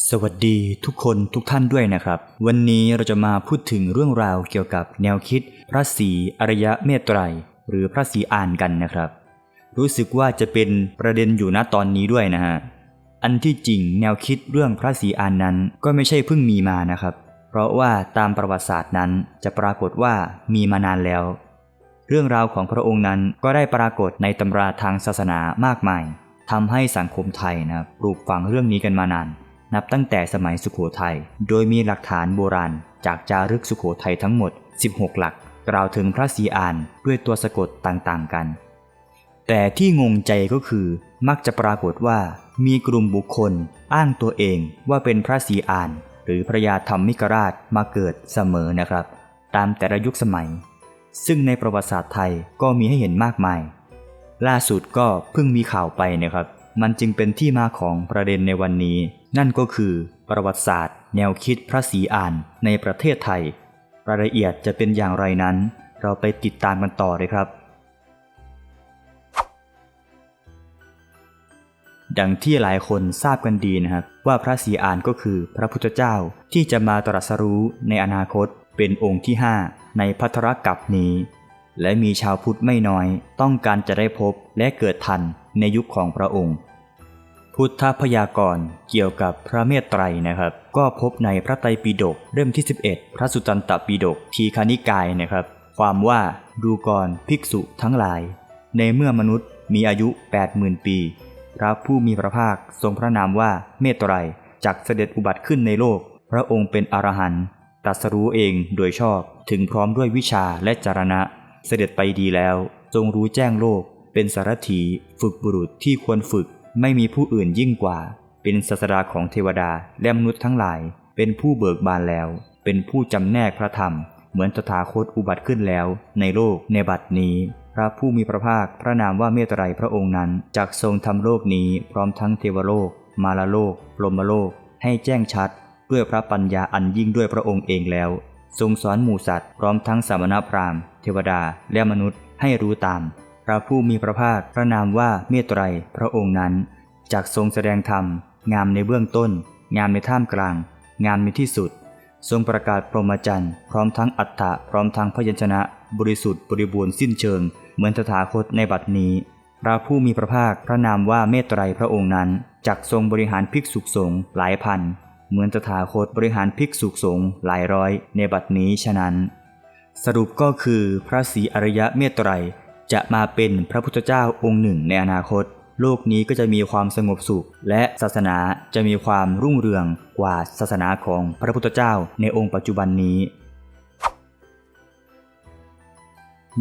สวัสดีทุกคนทุกท่านด้วยนะครับ วันนี้เราจะมาพูดถึงเรื่องราวเกี่ยวกับแนวคิด พระศรีอริยะเมตไตร หรือพระศรีอานกันนะครับ รู้สึกว่าจะเป็นประเด็นอยู่ณตอนนี้ด้วยนะฮะอันที่จริงแนวคิดเรื่องพระศรีอานนั้นก็ไม่ใช่เพิ่งมีมานะครับ เพราะว่าตามประวัติศาสตร์นั้นจะปรากฏว่ามีมานานแล้ว เรื่องราวของพระองค์นั้นก็ได้ปรากฏในตำราทางศาสนามากมายทำให้สังคมไทยนะปลูกฝังเรื่องนี้กันมานาน นับตั้งแต่สมัยสุขโขทัย โดยมีหลักฐานโบราณ จากจารึกสุขโขทัยทั้งหมด 16 หลัก กล่าวถึงพระศรีอานด้วยตัวสะกดต่างๆกัน แต่ที่งงใจก็คือ มักจะปรากฏว่ามีกลุ่มบุคคล อ้างตัวเองว่าเป็นพระศรีอาน หรือพระยาธรรมิกราชมาเกิดเสมอนะครับ ตามแต่ละยุคสมัย ซึ่งในประวัติศาสตร์ไทยก็มีให้เห็นมากมาย ล่าสุดก็เพิ่งมีข่าวไปนะครับ มันจึงเป็นที่มาของประเด็นในวันนี้ นั่นก็คือประวัติศาสตร์ แนวคิดพระศรีอานในประเทศไทย รายละเอียดจะเป็นอย่างไรนั้น เราไปติดตามกันต่อเลยครับ ดังที่หลายคนทราบกันดีนะครับ ว่าพระศรีอานก็คือพระพุทธเจ้าที่จะมาตรัสรู้ในอนาคตเป็นองค์ที่ 5 ในพัทรกัปนี้ และมีชาวพุทธไม่น้อย ต้องการจะได้พบและเกิดทันในยุคของพระองค์ พุทธพยากรณ์เกี่ยวกับพระเมตไตรนะครับ ก็พบในพระไตรปิฎกเล่มที่ 11 พระสุตตันตปิฎกทีคานิกายนะครับ ความว่าดูก่อนภิกษุทั้งหลาย ในเมื่อมนุษย์มีอายุ 80,000 ปี พระผู้มีพระภาคทรงพระนามว่าเมตไตรจักเสด็จอุบัติขึ้นในโลก พระองค์เป็นอรหันต์ตรัสรู้เองโดยชอบถึงพร้อมด้วยวิชาและจารณะ เสด็จไปดีแล้วจงรู้แจ้งโลก เป็นสารถี ฝึกบุรุษที่ควรฝึก ไม่มีผู้อื่นยิ่งกว่า เป็นศาสดาของเทวดาและมนุษย์ทั้งหลาย เป็นผู้เบิกบานแล้ว เป็นผู้จำแนกพระธรรม เหมือนตถาคตอุบัติขึ้นแล้ว ในโลกในบัดนี้พระผู้มีพระภาคพระนามว่าเมตไตรพระองค์นั้นจักทรงทำโลกนี้พร้อมทั้งเทวโลก มาลโลกพรหมโลก ให้แจ้งชัดด้วยพระปัญญาอันยิ่งด้วยพระองค์เองแล้ว ทรงสอนหมู่สัตว์พร้อมทั้งสามณพราหมณ์เทวดาและมนุษย์ให้รู้ตาม พระผู้มีพระภาคพระนามว่าเมตไตรพระองค์นั้นจักทรงแสดงธรรม งามในเบื้องต้น งามในท่ามกลาง งามในที่สุด ทรงประกาศพรหมจรรย์พร้อมทั้งอัฏฐะพร้อมทั้งพยัญชนะ บริสุทธิ์บริบูรณ์สิ้นเชิง เหมือนตถาคตในบัดนี้ พระผู้มีพระภาคพระนามว่าเมตไตรพระองค์นั้นจักทรงบริหารภิกษุสงฆ์หลายพัน เหมือนตถาคตบริหารภิกษุสงฆ์หลายร้อย ในบัดนี้ฉะนั้น สรุปก็คือพระศรีอริยะเมตไตร จะมาเป็นพระพุทธเจ้าองค์หนึ่งในอนาคต โลกนี้ก็จะมีความสงบสุข และศาสนาจะมีความรุ่งเรืองกว่าศาสนาของพระพุทธเจ้าในองค์ปัจจุบันนี้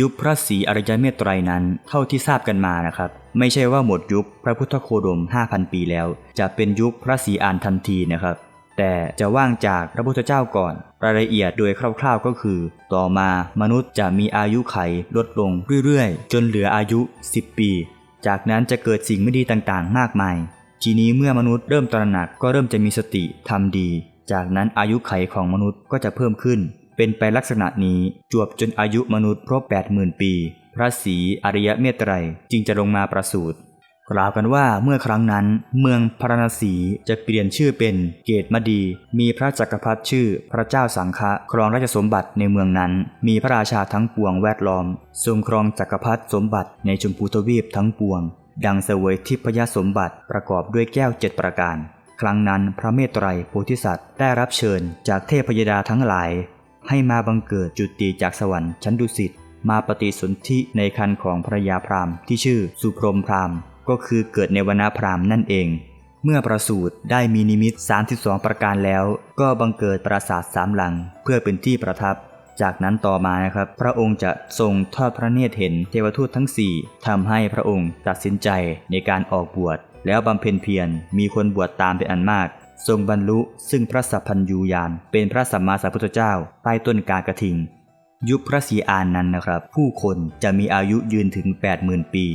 ยุคพระศรีอริยเมตไตรนั้นเท่าที่ทราบกันมานะครับ ไม่ใช่ว่าหมดยุคพระพุทธโคดม 5,000 ปีแล้ว จะเป็นยุคพระศรีอานทันทีนะครับ แต่จะว่างจากพระพุทธเจ้าก่อน รายละเอียดโดยคร่าวๆก็คือ ต่อมามนุษย์จะมีอายุไขลดลงเรื่อยๆ จนเหลืออายุ 10 ปี จากนั้นจะเกิดสิ่งไม่ดีต่างๆ มากมาย ทีนี้เมื่อมนุษย์เริ่มตระหนักก็เริ่มจะมีสติทำดี จากนั้นอายุไขของมนุษย์ก็จะเพิ่มขึ้น เป็นไปลักษณะนี้จวบจนอายุมนุษย์ครบ80,000 ปี พระศรีอริยเมตไตรจึงจะลงมาประสูติ กล่าวกันว่าเมื่อครั้งนั้นเมืองพราณสีจะเปลี่ยนชื่อเป็นเกตมดี มีพระจักรพรรดิชื่อพระเจ้าสังฆะครองราชสมบัติในเมืองนั้น มีพระราชาทั้งปวงแวดล้อม ทรงครองจักรพรรดิสมบัติในชมพูทวีปทั้งปวง ดังเสวยทิพยสมบัติประกอบด้วยแก้วเจ็ดประการ ครั้งนั้นพระเมตไตรโพธิสัตว์ได้รับเชิญจากเทพยดาทั้งหลาย ให้มาบังเกิดจุติจากสวรรค์ชั้นดุสิตมาปฏิสนธิในคันของภรยาพราหมณ์ที่ชื่อสุพรหมพราหมณ์ ก็คือเกิดในวรรณพราหมณ์นั่นเอง เมื่อประสูติได้มีนิมิต 32 ประการแล้ว ก็บังเกิดปราสาทสามหลัง เพื่อเป็นที่ประทับ จากนั้นต่อมานะครับ พระองค์จะทรงทอดพระเนตรเห็นเทวทูตทั้งสี่ทำให้พระองค์ตัดสินใจในการออกบวช แล้วบำเพ็ญเพียรมีคนบวชตามเป็นอันมากทรงบรรลุซึ่งพระสัพพัญญูญาณเป็นพระสัมมาสัมพุทธเจ้า ใต้ต้นกากระทิง ยุคพระศรีอานนั้นนะครับ ผู้คนจะมีอายุยืนถึง 80,000 ปี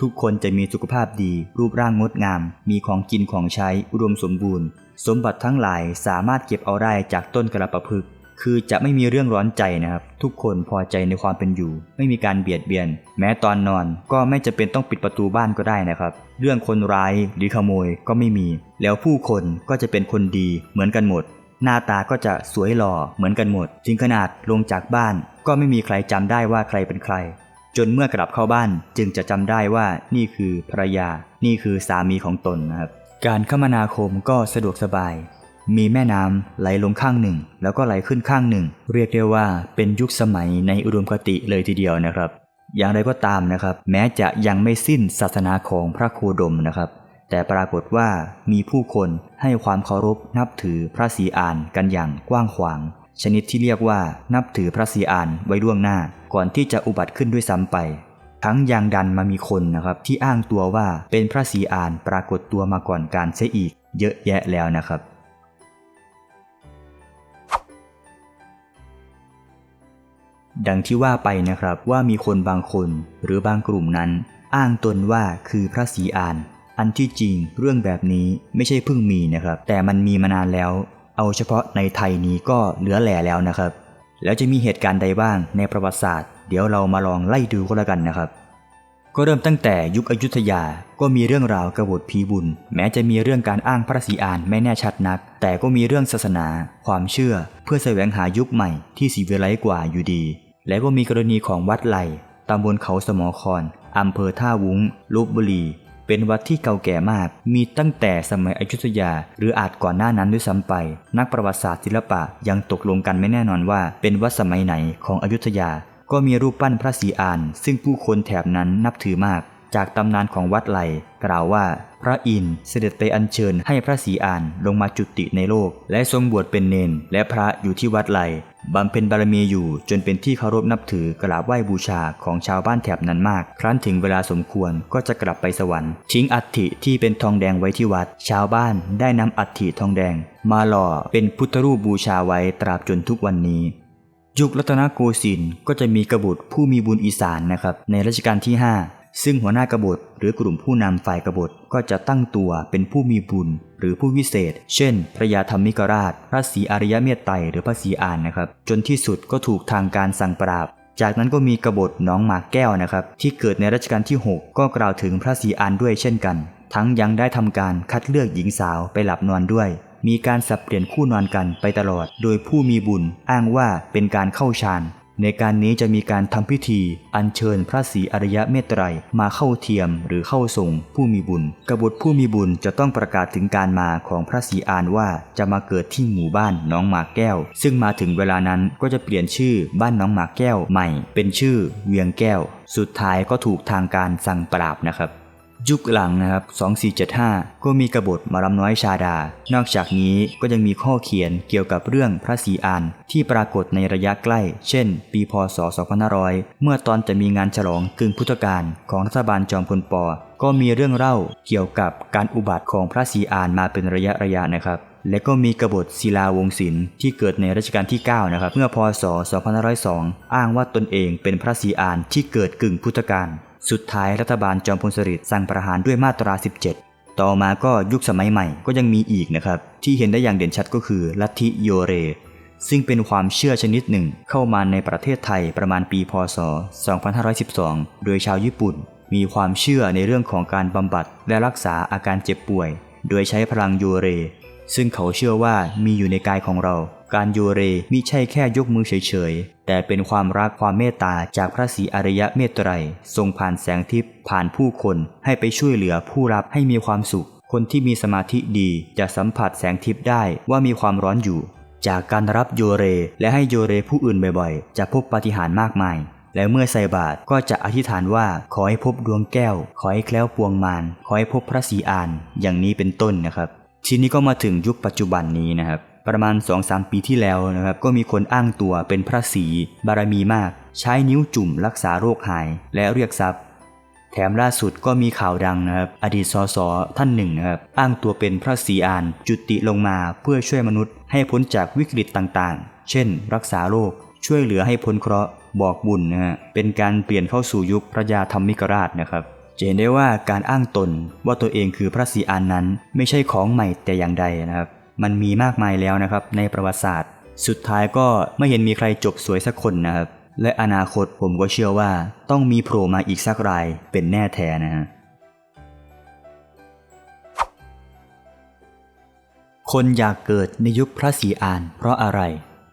ทุกคนจะมีสุขภาพดี รูปร่างงดงาม มีของกินของใช้อุดมสมบูรณ์ สมบัติทั้งหลายสามารถเก็บเอาได้จากต้นกระปะพฤกคือจะไม่มีเรื่องร้อนใจนะครับ ทุกคนพอใจในความเป็นอยู่ ไม่มีการเบียดเบียน แม้ตอนนอนก็ไม่จะเป็นต้องปิดประตูบ้านก็ได้นะครับ เรื่องคนร้ายหรือขโมยก็ไม่มี แล้วผู้คนก็จะเป็นคนดีเหมือนกันหมด หน้าตาก็จะสวยหล่อเหมือนกันหมด ถึงขนาดลงจากบ้าน ก็ไม่มีใครจำได้ว่าใครเป็นใคร จนเมื่อกลับเข้าบ้านจึงจะจำได้ว่านี่คือภรรยา นี่คือสามีของตนนะครับ การคมนาคมก็สะดวกสบาย มีแม่น้ำไหลลงข้างหนึ่ง แล้วก็ไหลขึ้นข้างหนึ่ง เรียกได้ว่าเป็นยุคสมัยในอุดมคติเลยทีเดียวนะครับ อย่างไรก็ตามนะครับ แม้จะยังไม่สิ้นศาสนาของพระโคดมนะครับ แต่ปรากฏว่ามีผู้คนให้ความเคารพนับถือพระศรีอานกันอย่างกว้างขวาง ชนิดที่เรียกว่านับถือพระศรีอานไว้ล่วงหน้า ก่อนที่จะอุบัติขึ้นด้วยซ้ำไป ทั้งยังดันมามีคนนะครับที่อ้างตัวว่าเป็นพระศรีอานปรากฏตัวมาก่อนการเสียอีก เยอะแยะแล้วนะครับดังที่ว่าไปนะครับว่ามีคนบางคนหรือบางกลุ่มนั้น อ้างตนว่าคือพระศรีอาน อันที่จริงเรื่องแบบนี้ไม่ใช่เพิ่งมีนะครับ แต่มันมีมานานแล้ว เอาเฉพาะในไทยนี้ก็เหลือแหล่แล้วนะครับ แล้วจะมีเหตุการณ์ใดบ้างในประวัติศาสตร์ เดี๋ยวเรามาลองไล่ดูก็แล้วกันนะครับ ก็เริ่มตั้งแต่ยุคอยุธยาก็มีเรื่องราวกบฏผีบุญ แม้จะมีเรื่องการอ้างพระศรีอานไม่แน่ชัดนัก แต่ก็มีเรื่องศาสนา ความเชื่อ เพื่อแสวงหายุคใหม่ที่สีเวิไลกว่าอยู่ดี และก็มีกรณีของวัดไหลตำบลเขาสมอคอนอำเภอท่าวุ้งลบบุรี เป็นวัดที่เก่าแก่มาก มีตั้งแต่สมัยอยุธยา หรืออาจก่อนหน้านั้นด้วยซ้ำไป นักประวัติศาสตร์ศิลปะยังตกลงกันไม่แน่นอนว่า เป็นวัดสมัยไหนของอยุธยา ก็มีรูปปั้นพระศรีอาน ซึ่งผู้คนแถบนั้นนับถือมาก จากตำนานของวัดไหลกล่าวว่า พระอินทร์เสด็จไปอัญเชิญให้พระศรีอานลงมาจุติในโลก และทรงบวชเป็นเนนและพระอยู่ที่วัดไหล บำเพ็ญบารมีอยู่จนเป็นที่เคารพนับถือกราบไหว้บูชาของชาวบ้านแถบนั้นมาก ครั้นถึงเวลาสมควรก็จะกลับไปสวรรค์ ทิ้งอัฐิที่เป็นทองแดงไว้ที่วัด ชาวบ้านได้นำอัฐิทองแดง มาหล่อเป็นพุทธรูปบูชาไว้ตราบจนทุกวันนี้ยุครัตนโกสินทร์ก็จะมีกบฏผู้มีบุญอีสานนะครับในรัชกาลที่ 5 ซึ่งหัวหน้ากบฏหรือกลุ่มผู้นำฝ่ายกบฏก็จะตั้งตัวเป็นผู้มีบุญ หรือผู้วิเศษ เช่น พระยาธรรมิกราช พระศรีอริยเมตไตรหรือพระศรีอานนะครับ จนที่สุดก็ถูกทางการสั่งปราบ จากนั้นก็มีกบฏน้องหมากแก้วนะครับ ที่เกิดในรัชกาลที่ 6 ก็กล่าวถึงพระศรีอานด้วยเช่นกัน ทั้งยังได้ทำการคัดเลือกหญิงสาวไปหลับนอนด้วย มีการสับเปลี่ยนคู่นอนกันไปตลอด โดยผู้มีบุญอ้างว่าเป็นการเข้าฌาน ในการนี้จะมีการทำพิธีอัญเชิญพระศรีอริยเมตไตรมาเข้าเทียมหรือเข้าทรงผู้มีบุญ กบฏผู้มีบุญจะต้องประกาศถึงการมาของพระศรีอานว่าจะมาเกิดที่หมู่บ้านน้องหมากแก้ว ซึ่งมาถึงเวลานั้นก็จะเปลี่ยนชื่อบ้านน้องหมากแก้วใหม่ เป็นชื่อเวียงแก้ว สุดท้ายก็ถูกทางการสั่งปราบนะครับ ยุคหลังนะครับ 2475 ก็มีกบฏมารำน้อยชาดา นอกจากนี้ก็ยังมีข้อเขียนเกี่ยวกับเรื่องพระศรีอานที่ปรากฏในระยะใกล้ เช่น ปีพศ 2500 เมื่อตอนจะมีงานฉลองกึ่งพุทธกาลของรัฐบาลจอมพลป ก็มีเรื่องเล่าเกี่ยวกับการอุบัติของพระศรีอานมาเป็นระยะระยะนะครับและก็มีกบฏศิลาวงศิลป์ที่เกิดในรัชกาลที่ 9 นะครับ เมื่อพศ 2502 อ้างว่าตนเองเป็นพระศรีอานที่เกิดกึ่งพุทธกาล สุดท้ายรัฐบาลจอมพลสฤษดิ์สั่งประหารด้วยมาตรา 17 ต่อมาก็ยุคสมัยใหม่ก็ยังมีอีกนะครับ ที่เห็นได้อย่างเด่นชัดก็คือ ลัทธิโยเร ซึ่งเป็นความเชื่อชนิดหนึ่งเข้ามาในประเทศไทยประมาณปีพศ 2512 โดยชาวญี่ปุ่น มีความเชื่อในเรื่องของการบำบัดและรักษาอาการเจ็บป่วย โดยใช้พลังโยเร ซึ่งเขาเชื่อว่ามีอยู่ในกายของเรา การโยเรมิใช่แค่ยกมือเฉยๆ แต่เป็นความรักความเมตตาจากพระศรีอริยะเมตไตรทรงผ่านแสงทิพย์ผ่านผู้คนให้ไปช่วยเหลือผู้รับให้มีความสุข คนที่มีสมาธิดีจะสัมผัสแสงทิพย์ได้ว่ามีความร้อนอยู่ จากการรับโยเรและให้โยเรผู้อื่นบ่อยๆ จะพบปาฏิหาริย์มากมาย และเมื่อใส่บาตรก็จะอธิษฐานว่าขอให้พบดวงแก้ว ขอให้แคล้วปวงมารขอให้พบพระศรีอาน อย่างนี้เป็นต้นนะครับ ทีนี้ก็มาถึงยุคปัจจุบันนี้นะครับ ประมาณ 2-3 ปีที่แล้วนะครับก็มีคนอ้างตัวเป็นพระศรีบารมีมาก ใช้นิ้วจุ่มรักษาโรคหาย และเรียกทรัพย์ แถมล่าสุดก็มีข่าวดังนะครับอดีตสสท่านหนึ่งนะครับอ้างตัวเป็นพระศรีอาน จุติลงมาเพื่อช่วยมนุษย์ ให้พ้นจากวิกฤตต่างๆ เช่น รักษาโรคช่วยเหลือให้พ้นเคราะห์บอกบุญนะฮะเป็นการเปลี่ยนเข้าสู่ยุคพระยาธรรมิกราชนะครับจะเห็นได้ว่าการอ้างตนว่าตัวเองคือพระศรีอานนั้นไม่ใช่ของใหม่แต่อย่างใดนะครับ มันมีมากมายแล้วนะครับในประวัติศาสตร์ สุดท้ายก็ไม่เห็นมีใครจบสวยสักคนนะครับและอนาคตผมก็เชื่อว่าต้องมีโผล่มาอีกสักรายเป็นแน่แท้นะฮะคนอยากเกิดในยุคพระศรีอาน เพราะอะไร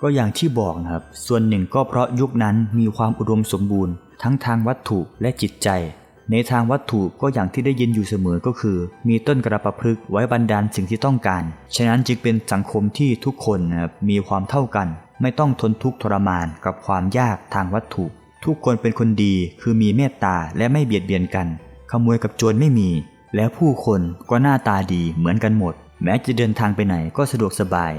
ก็อย่างที่บอกนะครับ ส่วนหนึ่งก็เพราะยุคนั้นมีความอุดมสมบูรณ์ ทั้งทางวัตถุและจิตใจ ในทางวัตถุก็อย่างที่ได้ยินอยู่เสมอก็คือ มีต้นกระประพฤกไว้บันดาลสิ่งที่ต้องการ ฉะนั้นจึงเป็นสังคมที่ทุกคนมีความเท่ากัน ไม่ต้องทนทุกข์ทรมานกับความยากทางวัตถุ ทุกคนเป็นคนดีคือมีเมตตาและไม่เบียดเบียนกัน ขโมยกับโจรไม่มี และผู้คนก็หน้าตาดีเหมือนกันหมด แม้จะเดินทางไปไหนก็สะดวกสบาย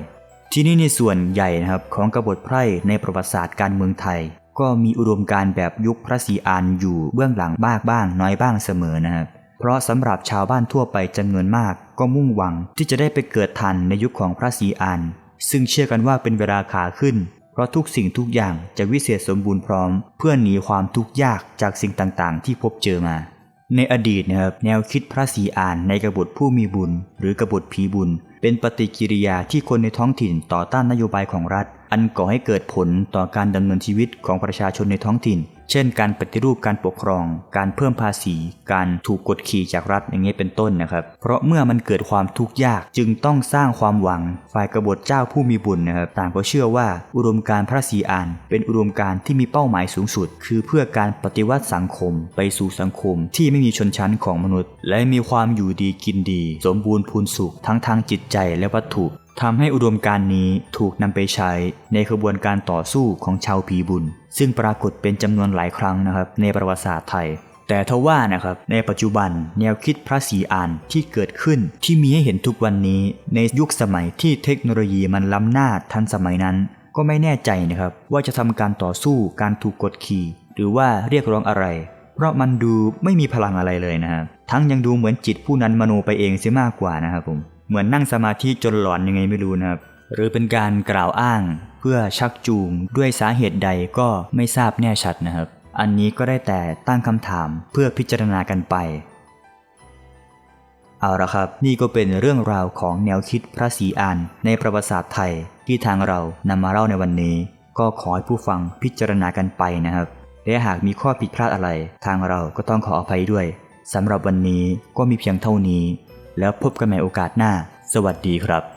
ที่นี่ในส่วนใหญ่นะครับของกบฏไพร่ในประวัติศาสตร์การเมืองไทย ก็มีอุดมการแบบยุคพระศรีอานอยู่เบื้องหลังบ้างบ้างน้อยบ้างเสมอนะครับเพราะสำหรับชาวบ้านทั่วไปจำนวนมาก ก็มุ่งหวังที่จะได้ไปเกิดทันในยุคของพระศรีอานซึ่งเชื่อกันว่าเป็นเวลาขาขึ้น เพราะทุกสิ่งทุกอย่างจะวิเศษสมบูรณ์พร้อม เพื่อหนีความทุกข์ยากจากสิ่งต่างๆ ที่พบเจอมา ในอดีตนะครับแนวคิดพระศรีอานในกบฏผู้มีบุญ หรือกบฏผีบุญ เป็นปฏิกิริยาที่คนในท้องถิ่นต่อต้านนโยบายของรัฐ อันก่อให้เกิดผลต่อการดำเนินชีวิตของประชาชนในท้องถิ่น เช่น การปฏิรูปการปกครอง การเพิ่มภาษี การถูกกดขี่จากรัฐอย่างนี้เป็นต้นนะครับ เพราะเมื่อมันเกิดความทุกข์ยากจึงต้องสร้างความหวัง ฝ่ายกบฏเจ้าผู้มีบุญนะครับต่างก็เชื่อว่า อุดมการพระศรีอาน เป็นอุดมการที่มีเป้าหมายสูงสุด คือเพื่อการปฏิวัติสังคม ไปสู่สังคมที่ไม่มีชนชั้นของมนุษย์ และมีความอยู่ดีกินดี สมบูรณ์พูนสุขทั้งทางจิตใจและวัตถุ ทำให้อุดมการณ์นี้ถูกนำไปใช้ในขบวนการต่อสู้ของชาวผีบุญ ซึ่งปรากฏเป็นจำนวนหลายครั้งนะครับในประวัติศาสตร์ไทย แต่ทว่านะครับในปัจจุบันแนวคิดพระศรีอานที่เกิดขึ้นที่มีให้เห็นทุกวันนี้ ในยุคสมัยที่เทคโนโลยีมันล้ำหน้าทันสมัยนั้น ก็ไม่แน่ใจนะครับว่าจะทำการต่อสู้การถูกกดขี่ หรือว่าเรียกร้องอะไรเพราะมันดูไม่มีพลังอะไรเลยนะครับ ทั้งยังดูเหมือนจิตผู้นั้นมโนไปเองเสียมากกว่านะครับผม เหมือนนั่งสมาธิจนหลอนยังไงไม่รู้นะครับ หรือเป็นการกล่าวอ้างเพื่อชักจูงด้วยสาเหตุใดก็ไม่ทราบแน่ชัดนะครับ อันนี้ก็ได้แต่ตั้งคำถามเพื่อพิจารณากันไป เอาละครับ นี่ก็เป็นเรื่องราวของแนวคิดพระศรีอานในประวัติศาสตร์ไทยที่ทางเรานำมาเล่าในวันนี้ ก็ขอให้ผู้ฟังพิจารณากันไปนะครับ และหากมีข้อผิดพลาดอะไร ทางเราก็ต้องขออภัยด้วยสำหรับวันนี้ก็มีเพียงเท่านี้ แล้วพบกันใหม่โอกาสหน้า สวัสดีครับ